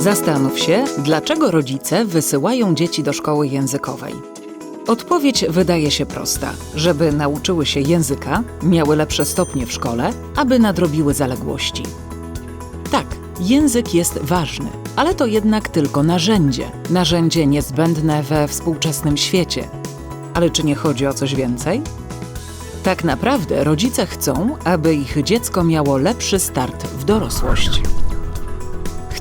Zastanów się, dlaczego rodzice wysyłają dzieci do szkoły językowej. Odpowiedź wydaje się prosta: żeby nauczyły się języka, miały lepsze stopnie w szkole, aby nadrobiły zaległości. Tak, język jest ważny, ale to jednak tylko narzędzie. Narzędzie niezbędne we współczesnym świecie. Ale czy nie chodzi o coś więcej? Tak naprawdę rodzice chcą, aby ich dziecko miało lepszy start w dorosłość.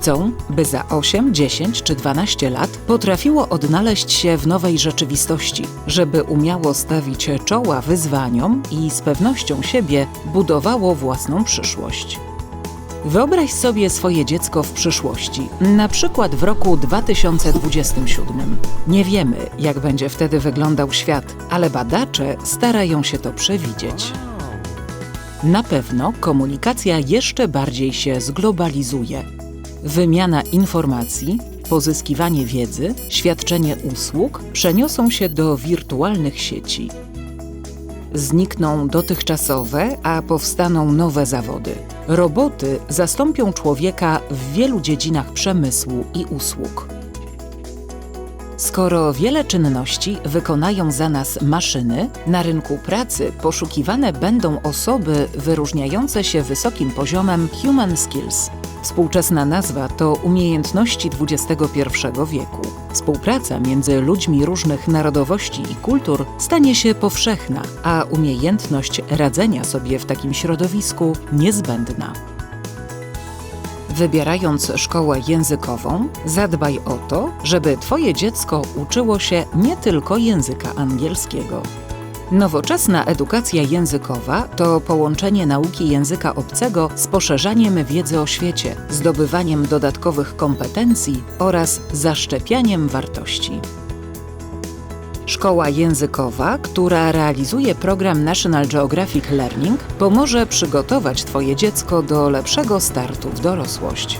Chcą, by za 8, 10 czy 12 lat potrafiło odnaleźć się w nowej rzeczywistości, żeby umiało stawić czoła wyzwaniom i z pewnością siebie budowało własną przyszłość. Wyobraź sobie swoje dziecko w przyszłości, na przykład w roku 2027. Nie wiemy, jak będzie wtedy wyglądał świat, ale badacze starają się to przewidzieć. Na pewno komunikacja jeszcze bardziej się zglobalizuje. Wymiana informacji, pozyskiwanie wiedzy, świadczenie usług przeniosą się do wirtualnych sieci. Znikną dotychczasowe, a powstaną nowe zawody. Roboty zastąpią człowieka w wielu dziedzinach przemysłu i usług. Skoro wiele czynności wykonają za nas maszyny, na rynku pracy poszukiwane będą osoby wyróżniające się wysokim poziomem human skills. Współczesna nazwa to umiejętności XXI wieku. Współpraca między ludźmi różnych narodowości i kultur stanie się powszechna, a umiejętność radzenia sobie w takim środowisku niezbędna. Wybierając szkołę językową, zadbaj o to, żeby Twoje dziecko uczyło się nie tylko języka angielskiego. Nowoczesna edukacja językowa to połączenie nauki języka obcego z poszerzaniem wiedzy o świecie, zdobywaniem dodatkowych kompetencji oraz zaszczepianiem wartości. Szkoła językowa, która realizuje program National Geographic Learning, pomoże przygotować Twoje dziecko do lepszego startu w dorosłość.